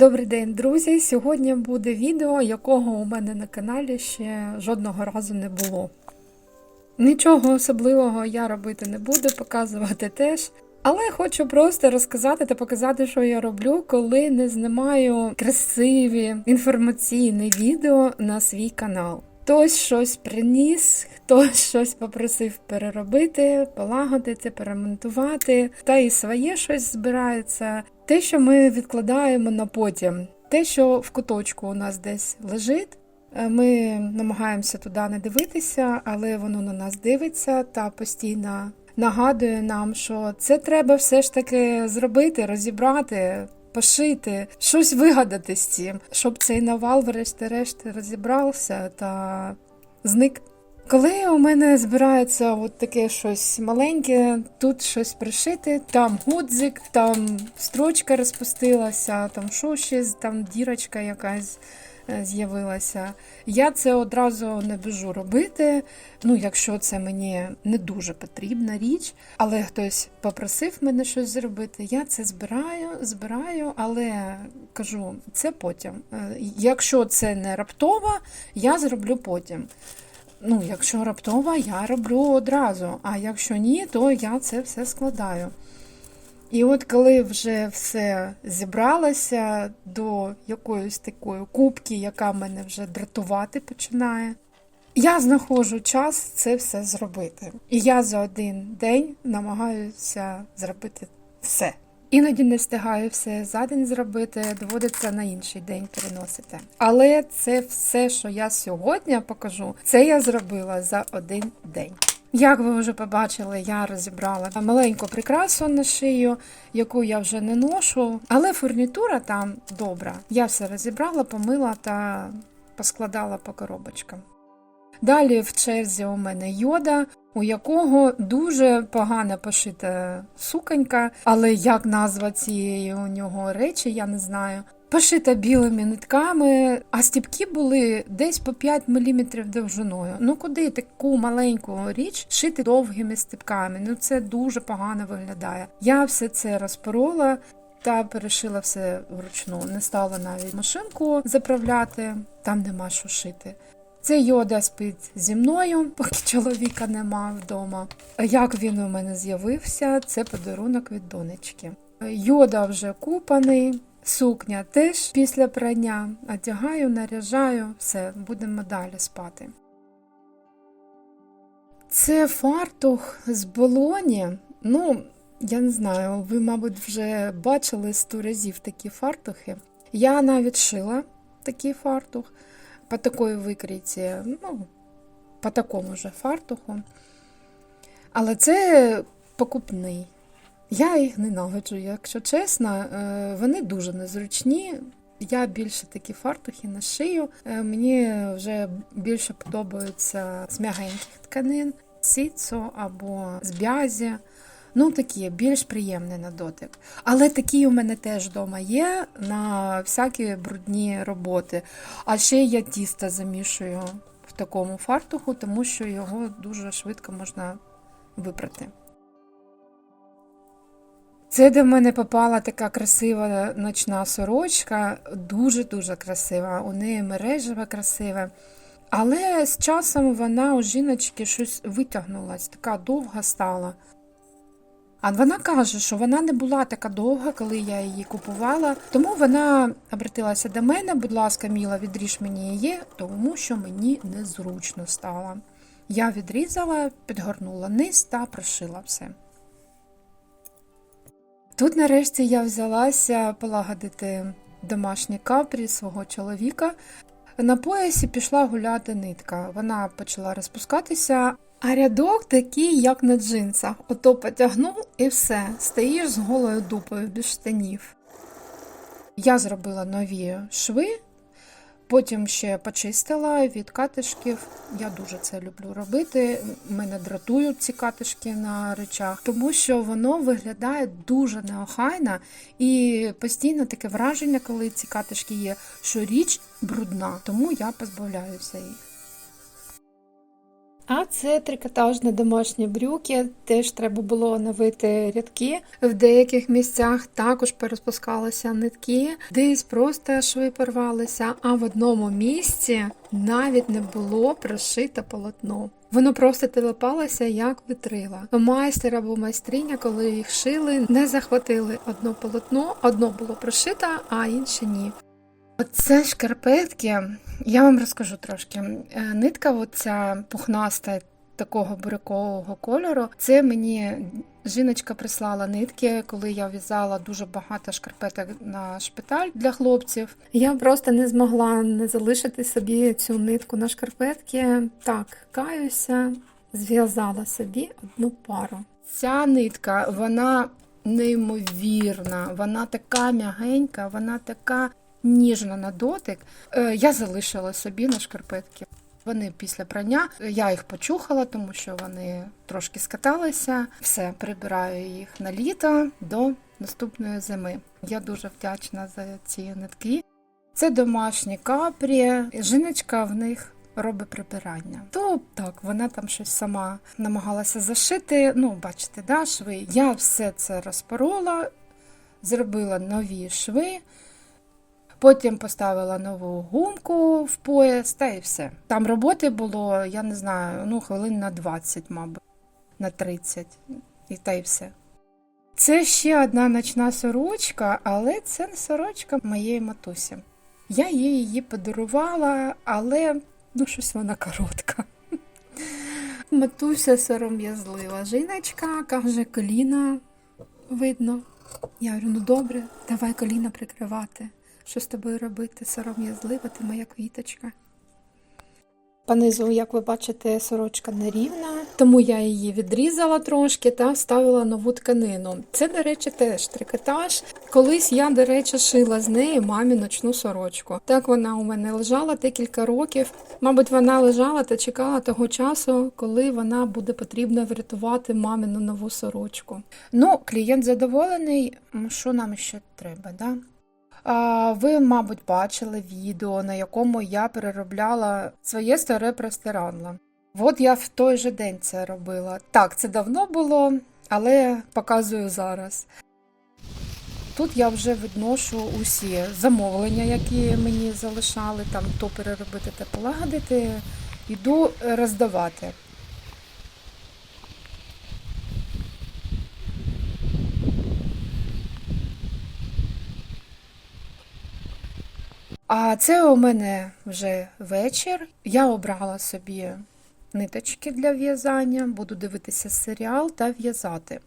Добрий день, друзі! Сьогодні буде відео, якого у мене на каналі ще жодного разу не було. Нічого особливого я робити не буду, показувати теж. Але хочу просто розказати та показати, що я роблю, коли не знімаю красиві інформаційні відео на свій канал. Хтось щось приніс, хтось щось попросив переробити, полагодити, перемонтувати, та і своє щось збирається. Те, що ми відкладаємо на потім, те, що в куточку у нас десь лежить. е, Ми намагаємося туди не дивитися, але воно на нас дивиться та постійно нагадує нам, що це треба все ж таки зробити, розібрати, пошити, щось вигадати з цим, щоб цей навал, врешті-решт, розібрався та зник. Коли у мене збирається от таке щось маленьке, тут щось пришити, там гудзик, там строчка розпустилася, там що ще, там дірочка якась з'явилася. Я це одразу не біжу робити. Ну, якщо це мені не дуже потрібна річ, але хтось попросив мене щось зробити, я це збираю, збираю, але кажу, це потім. Е, Якщо це не раптово, я зроблю потім. Ну, якщо раптово, я роблю одразу, а якщо ні, то я це все складаю. І от коли вже все зібралося до якоїсь такої кубки, яка мене вже дратувати починає, я знаходжу час це все зробити. І я за один день намагаюся зробити все. Іноді не встигаю все за день зробити, доводиться на інший день переносити. Але це все, що я сьогодні покажу, це я зробила за один день. Як ви вже побачили, я розібрала маленьку прикрасу на шию, яку я вже не ношу, але фурнітура там добра. Я все розібрала, помила та поскладала по коробочкам. Далі в черзі у мене йода, у якого дуже погано пошита суконька, але як назва цієї у нього речі, я не знаю. Пошита білими нитками, а стіпки були десь по 5 мм довжиною. Ну куди таку маленьку річ шити довгими стіпками? Ну це дуже погано виглядає. Я все це розпорола. Та перешила все вручну. Не стала навіть машинку заправляти, там нема що шити. Це йода спить зі мною, поки чоловіка нема вдома. Як він у мене з'явився, це подарунок від донечки. Йода вже купаний, сукня теж після прання. Одягаю, наряжаю, все, будемо далі спати. Це фартух з болоні. Ну, я не знаю, ви, мабуть, вже бачили сто разів такі фартухи. Я навіть шила такий фартух по такої викрійці, ну, по такому же фартуху. Але це покупний. Я їх ненавиджу, якщо чесно, Е, вони дуже незручні. Я більше такі фартухи на шию. Е, Мені вже більше подобаються з м'ягеньких тканин, сіцо або з бязі. Ну, такі більш приємні на дотик. Але такі у мене теж вдома є на всякі брудні роботи. А ще я тісто замішую в такому фартуху, тому що його дуже швидко можна випрати. Це до мене попала така красива ночна сорочка, дуже-дуже красива. У неї мережева красиве. Але з часом вона у жіночки щось витягнулась, така довга стала. А вона каже, що вона не була така довга, коли я її купувала. Тому вона обратилася до мене, будь ласка, Міла, відріж мені її, тому що мені незручно стало. Я відрізала, підгорнула низ та прошила все. Тут нарешті я взялася полагодити домашні капрі свого чоловіка. На поясі пішла гуляти нитка. Вона почала розпускатися, а рядок такий, як на джинсах. Ото потягнув і все, стоїш з голою дупою без штанів. Я зробила нові шви, потім ще почистила від катишків. Я дуже це люблю робити. Мене дратують ці катишки на речах, тому що воно виглядає дуже неохайно і постійно таке враження, коли ці катишки є, що річ брудна, тому я позбавляюся їх. А це трикотажні домашні брюки. Теж треба було оновити рядки. В деяких місцях також переспускалися нитки, десь просто шви порвалися, а в одному місці навіть не було прошите полотно. Воно просто телепалося як вітрила. Майстер або майстриня, коли їх шили, не захватили одно полотно, одно було прошите, а інше ні. Оце шкарпетки, я вам розкажу трошки. Е, Нитка, оця пухнаста такого бурякового кольору, це мені жіночка прислала нитки, коли я в'язала дуже багато шкарпеток на шпиталь для хлопців. Я просто не змогла не залишити собі цю нитку на шкарпетки. Так, каюся, зв'язала собі одну пару. Ця нитка, вона неймовірна, вона така м'ягенька, вона така ніжна на дотик. Е, Я залишила собі на шкарпетки. Вони після прання, я їх почухала, тому що вони трошки скаталися. Все, прибираю їх на літо до наступної зими. Я дуже вдячна за ці нитки. Це домашні капрі, жіночка в них робить прибирання. То так, вона там щось сама намагалася зашити. Ну, бачите, да, шви. Я все це розпорола, зробила нові шви. Потім поставила нову гумку в пояс та і все. Там роботи було, я не знаю, ну хвилин на 20, мабуть, на 30, і та й все. Це ще одна ночна сорочка, але це не сорочка моєї матусі. Я їй її подарувала, але ну щось вона коротка. Матуся сором'язлива жіночка, каже, коліна видно. Я говорю, ну добре, давай коліна прикривати. Що з тобою робити? Сором'язлива, ти моя квіточка. Понизу, як ви бачите, сорочка нерівна, тому я її відрізала трошки та вставила нову тканину. Це, до речі, теж трикотаж. Колись я, до речі, шила з неї мамі ночну сорочку. Так вона у мене лежала декілька років. Мабуть, вона лежала та чекала того часу, коли вона буде потрібно врятувати мамину нову сорочку. Ну, клієнт задоволений. Що нам ще треба, да? Ви, мабуть, бачили відео, на якому я переробляла своє старе простиранло. От я в той же день це робила. Так, це давно було, але показую зараз. Тут я вже відношу усі замовлення, які мені залишали, там то переробити, те полагодити, йду роздавати. А це у мене вже вечір. Я обрала собі ниточки для в'язання, буду дивитися серіал та в'язати.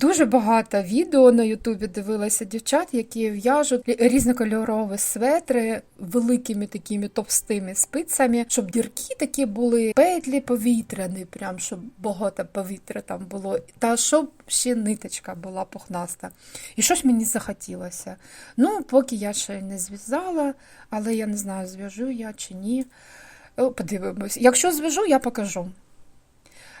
Дуже багато відео на Ютубі дивилася дівчат, які в'яжуть різнокольорові светри великими такими товстими спицями, щоб дірки такі були, петлі повітряні, прям щоб багато повітря там було, та щоб ще ниточка була пухнаста. І щось мені захотілося. Ну, поки я ще не зв'язала, але я не знаю, зв'яжу я чи ні. Подивимось. Якщо зв'яжу, я покажу.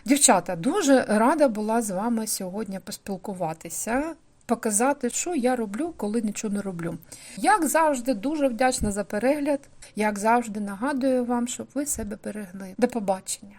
Дівчата, дуже рада була з вами сьогодні поспілкуватися, показати, що я роблю, коли нічого не роблю. Як завжди, дуже вдячна за перегляд. Як завжди, нагадую вам, щоб ви себе берегли. До побачення!